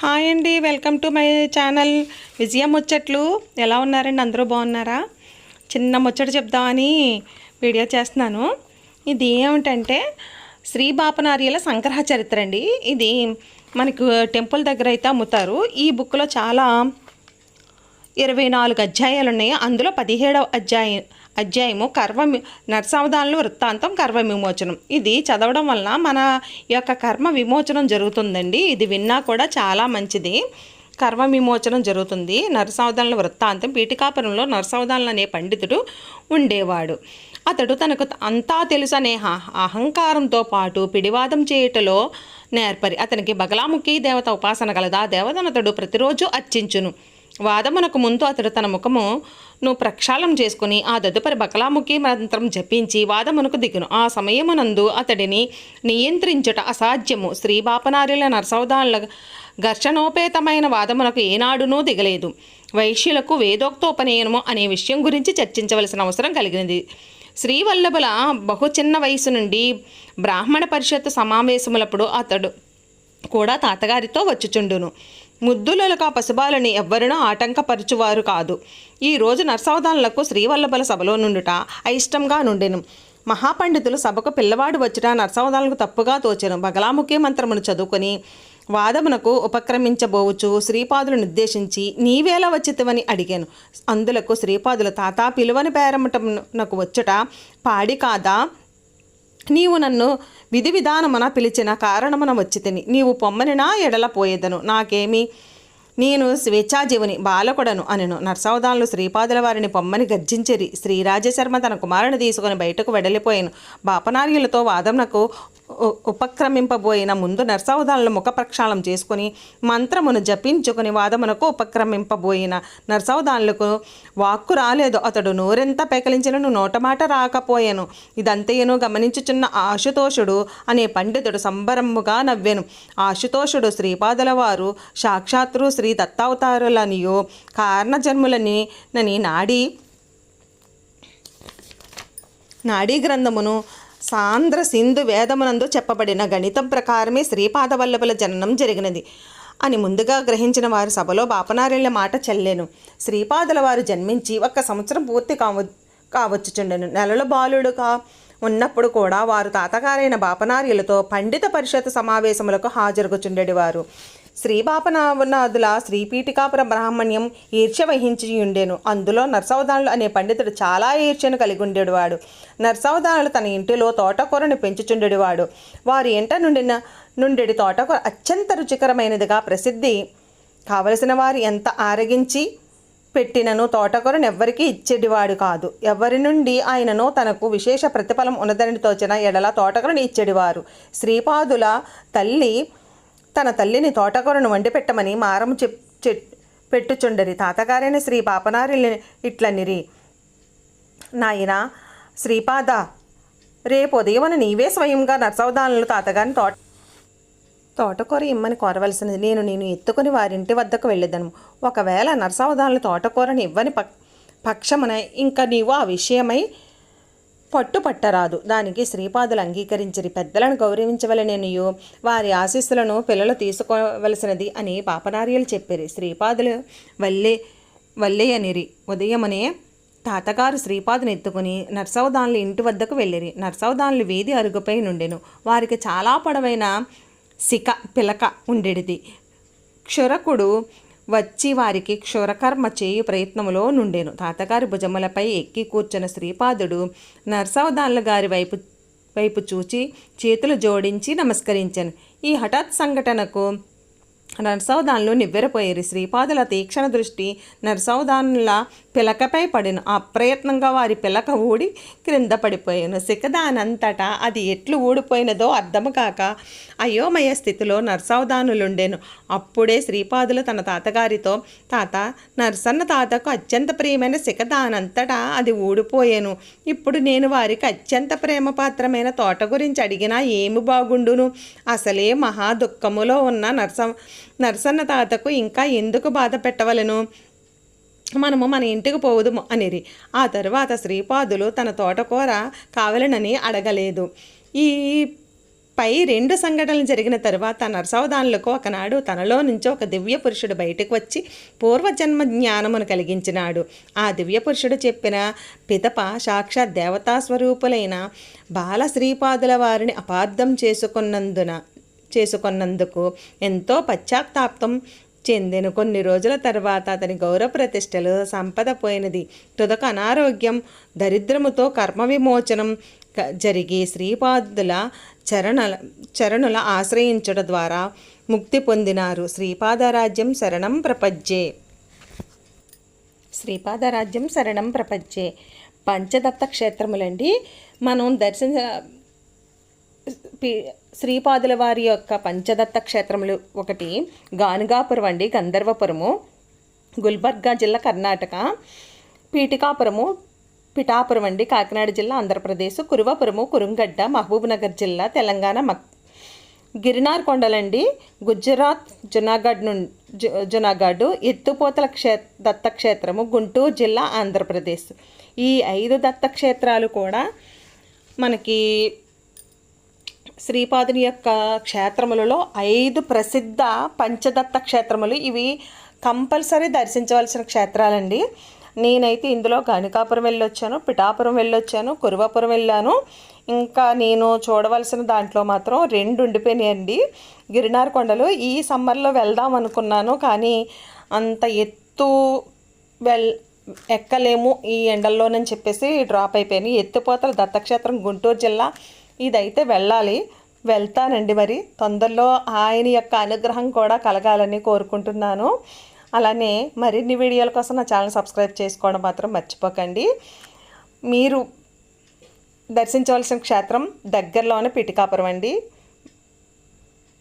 Hi అండి welcome to my channel Vijaya Muchatlu. ఎలా ఉన్నారండి? అందరూ బాగున్నారా? చిన్న ముచ్చట చెప్దామని వీడియో చేస్తున్నాను. ఇది ఏమిటంటే శ్రీ బాపనార్యల సంగ్రహ చరిత్ర అండి. ఇది మనకు టెంపుల్ దగ్గర అయితే అమ్ముతారు. ఈ బుక్లో చాలా ఇరవై నాలుగు అధ్యాయాలు ఉన్నాయి అందులో పదిహేడవ అధ్యాయం అధ్యాయము కర్మ నరసావధానులు వృత్తాంతం కర్మ విమోచనం ఇది చదవడం వలన మన యొక్క కర్మ విమోచనం జరుగుతుందండి. ఇది విన్నా కూడా చాలా మంచిది. కర్మ విమోచనం జరుగుతుంది. నరసావధానుల వృత్తాంతం పీఠికాపురంలో నరసావధానులు అనే పండితుడు ఉండేవాడు. అతడు తనకు అంతా తెలుసనే హ- అహంకారంతో పాటు పిడివాదం చేయుటలో నేర్పరి. అతనికి బగలాముఖి దేవత ఉపాసన కలదా దేవతను అతడు ప్రతిరోజు అర్చించును. వాదమునకు ముందు అతడు తన ముఖము నువ్వు ప్రక్షాళం చేసుకుని ఆ తదుపరి బకలాముఖి మంత్రం జపించి వాదమునకు దిగును. ఆ సమయమునందు అతడిని నియంత్రించుట అసాధ్యము. శ్రీ బాపనార్యుల నరసౌదాల ఘర్షణోపేతమైన వాదమునకు ఏనాడునూ దిగలేదు. వైశ్యులకు వేదోక్తోపనయనము అనే విషయం గురించి చర్చించవలసిన అవసరం కలిగినది. శ్రీవల్లభుల బహు చిన్న వయసు నుండి బ్రాహ్మణ పరిషత్తు సమావేశములప్పుడు అతడు కూడా తాతగారితో వచ్చుచుండును. ముద్దులలక పసిబాలని ఎవ్వరినో ఆటంకపరచువారు కాదు. ఈ రోజు నర్సవదానులకు శ్రీవల్లభల సభలో నుండుట అయిష్టంగా నుండెను. మహాపండితులు సభకు పిల్లవాడు వచ్చిన నర్సవదానులకు తప్పుగా తోచెను. బగలాముఖి మంత్రమును చదువుకొని వాదమునకు ఉపక్రమించబోవచ్చు శ్రీపాదులను నిర్దేశించి నీవేలా వచ్చితివని అడిగాను. అందులకు శ్రీపాదులు తాత పిలువని పేరమటమునకు వచ్చుట పాడి కాదా? నీవు నన్ను విధి విధానమున పిలిచిన కారణమున వచ్చి తిని నీవు పొమ్మనినా ఎడల పోయేదను. నాకేమి నేను స్వేచ్ఛాజీవుని బాలకుడను అనెను. నర్సవదానులు శ్రీపాదుల వారిని పొమ్మని గర్జించిరి. శ్రీరాజశర్మ తన కుమారుని తీసుకుని బయటకు వెడలిపోయాను. బాపనార్యులతో వాదమునకు ఉపక్రమింపబోయిన ముందు నరసావధానులు ముఖ ప్రక్షాళం చేసుకుని మంత్రమును జపించుకుని వాదమునకు ఉపక్రమింపబోయిన నర్సవదానులకు వాక్కు రాలేదు. అతడు నోరెంత పెకలించినను నోటమాట రాకపోయాను. ఇదంతయ్యను గమనించుచున్న ఆశుతోషుడు అనే పండితుడు సంబరముగా నవ్వెను. ఆశుతోషుడు శ్రీపాదుల వారు సాక్షాత్రు శ్రీ దత్తావతారులనియో కారణజన్ములని నని నాడి నాడీ గ్రంథమును సాంద్ర సింధు వేదమునందు చెప్పబడిన గణితం ప్రకారమే శ్రీపాదవల్లభుల జననం జరిగినది. అని ముందుగా గ్రహించిన వారు సభలో బాపనారెళ్ళ మాట చెల్లేను. శ్రీపాదుల వారు జన్మించి ఒక్క సంవత్సరం పూర్తి కావ కావచ్చుచుండెను. నెలల బాలుడుగా ఉన్నప్పుడు కూడా వారు తాతగారైన బాపనార్యులతో పండిత పరిషత్ సమావేశములకు హాజరుగుచుండేవారు శ్రీబాపనాథుల శ్రీపీఠికాపుర బ్రాహ్మణ్యం ఈర్ష్య వహించి ఉండేను. అందులో నర్సవదానులు అనే పండితుడు చాలా ఈర్ష్యను కలిగి ఉండేవాడు. నర్సవదానులు తన ఇంటిలో తోటకూరను పెంచుచుండేవాడు. వారి ఇంట నుండిన నుండి తోటకూర అత్యంత రుచికరమైనదిగా ప్రసిద్ధి కావలసిన వారు ఎంత ఆరగించి పెట్టినను తోటకూరను ఎవ్వరికీ ఇచ్చేటివాడు కాదు. ఎవరి నుండి ఆయనను తనకు విశేష ప్రతిఫలం ఉన్నదని తోచిన ఎడల తోటకూరను ఇచ్చేటివారు. శ్రీపాదుల తల్లి తన తల్లిని తోటకూరను వండి పెట్టమని మారము చెప్ చె- పెట్టుచుండరి. తాతగారైన శ్రీ పాపనారి ఇట్లనిరి. నాయన శ్రీపాద రేపు ఉదయమున నీవే స్వయంగా నర్సవదానులు తాతగారిని తోట తోటకూర ఇమ్మని కోరవలసినది. నేను నేను ఎత్తుకుని వారింటి వద్దకు వెళ్ళేదను. ఒకవేళ నర్సవదానులు తోటకూరని ఇవ్వని పక్షమున ఇంకా నీవు ఆ విషయమై పట్టుపట్టరాదు. దానికి శ్రీపాదులు అంగీకరించిరి. పెద్దలను గౌరవించవలననియు. వారి ఆశీస్సులను పిల్లలు తీసుకోవలసినది అని పాపనార్యులు చెప్పిరి. శ్రీపాదులు వల్లే వల్లే అనిరి ఉదయమనే తాతగారు శ్రీపాదుని ఎత్తుకుని నర్సవదానులు ఇంటి వద్దకు వెళ్ళిరి. నర్సవదానులు వీధి అరుగుపై నుండెను. వారికి చాలా పొడవైన శిఖ పిలక ఉండేది క్షురకుడు వచ్చి వారికి క్షురకర్మ చేయు ప్రయత్నములో నుండెను. తాతగారి భుజములపై ఎక్కి కూర్చున్న శ్రీపాదుడు నరసవదానుల గారి వైపు వైపు చూచి చేతులు జోడించి నమస్కరించాను. ఈ హఠాత్ సంఘటనకు నరసౌదానులు నివ్వెరపోయారు. శ్రీపాదుల తీక్షణ దృష్టి నరసౌదానుల పిలకపై పడిన అప్రయత్నంగా వారి పిలక ఊడి క్రింద పడిపోయాను. సికదానంతటా అది ఎట్లు ఊడిపోయినదో అర్థము కాక అయోమయ స్థితిలో నరసౌదానులుండెను అప్పుడే శ్రీపాదులు తన తాతగారితో తాత నరసన్న తాతకు అత్యంత ప్రియమైన సికదానంతటా అది ఊడిపోయాను. ఇప్పుడు నేను వారికి అత్యంత ప్రేమపాత్రమైన తోట గురించి అడిగినా ఏమి బాగుండును? అసలే మహా దుఃఖములో ఉన్న నర్స నరసన్న తాతకు ఇంకా ఎందుకు బాధ పెట్టవలను? మనము మన ఇంటికి పోవుదుము అనిరి. ఆ తర్వాత శ్రీపాదులు తన తోటకూర కావలనని అడగలేదు. ఈ పై రెండు సంఘటనలు జరిగిన తరువాత నరసవదానులకు ఒకనాడు తనలో నుంచి ఒక దివ్య పురుషుడు బయటకు వచ్చి పూర్వజన్మ జ్ఞానమును కలిగించినాడు. ఆ దివ్య పురుషుడు చెప్పిన పిదప సాక్షాత్ దేవతా స్వరూపులైన బాల శ్రీపాదుల వారిని అపార్థం చేసుకున్నందున చేసుకున్నందుకు ఎంతో పశ్చాత్తాప్తం చెందిన. కొన్ని రోజుల తర్వాత అతని గౌరవ ప్రతిష్టలు సంపద పోయినది తుదక అనారోగ్యం దరిద్రముతో కర్మ విమోచనం క- జరిగి శ్రీపాదుల చరణల చరణుల ఆశ్రయించడం ద్వారా ముక్తి పొందినారు. శ్రీపాదరాజ్యం శరణం ప్రపంచే శ్రీపాదరాజ్యం శరణం ప్రపంచే పంచదత్త క్షేత్రములండి. మనం దర్శన శ్రీపాదుల వారి యొక్క పంచదత్త క్షేత్రములు ఒకటి గానుగాపురం అండి గంధర్వపురము గుల్బర్గా జిల్లా కర్ణాటక పీటికాపురము పిఠాపురం అండి కాకినాడ జిల్లా ఆంధ్రప్రదేశ్ కురువపురము కురుంగడ్డ మహబూబ్నగర్ జిల్లా తెలంగాణ మక్ గిరినార్ కొండలండి గుజరాత్ జునాగఢ్ నుండి జునాగఢ్ ఎత్తుపోతల క్షే దత్తక్షేత్రము గుంటూరు జిల్లా ఆంధ్రప్రదేశ్. ఈ ఐదు దత్తక్షేత్రాలు కూడా మనకి శ్రీపాదుని యొక్క క్షేత్రములలో ఐదు ప్రసిద్ధ పంచదత్త క్షేత్రములు. ఇవి కంపల్సరీ దర్శించవలసిన క్షేత్రాలండి. నేనైతే ఇందులో గణికాపురం వెళ్ళొచ్చాను పిఠాపురం వెళ్ళొచ్చాను కురువాపురం వెళ్ళాను. ఇంకా నేను చూడవలసిన దాంట్లో మాత్రం రెండు ఉండిపోయినాయండి. గిరినార్ కొండలు ఈ సమ్మర్లో వెళ్దాం అనుకున్నాను కానీ అంత ఎత్తు వెల్ ఎక్కలేము ఈ ఎండల్లోనని చెప్పేసి డ్రాప్ అయిపోయాను ఎత్తిపోతల దత్తక్షేత్రం గుంటూరు జిల్లా. ఇదైతే వెళ్ళాలి. వెళ్తానండి మరి. తొందరలో ఆయన యొక్క అనుగ్రహం కూడా కలగాలని కోరుకుంటున్నాను. అలానే మరిన్ని వీడియోల కోసం నా ఛానల్ సబ్స్క్రైబ్ చేసుకోవడం మాత్రం మర్చిపోకండి. మీరు దర్శించవలసిన క్షేత్రం దగ్గరలోనే పిటికాపురం అండి.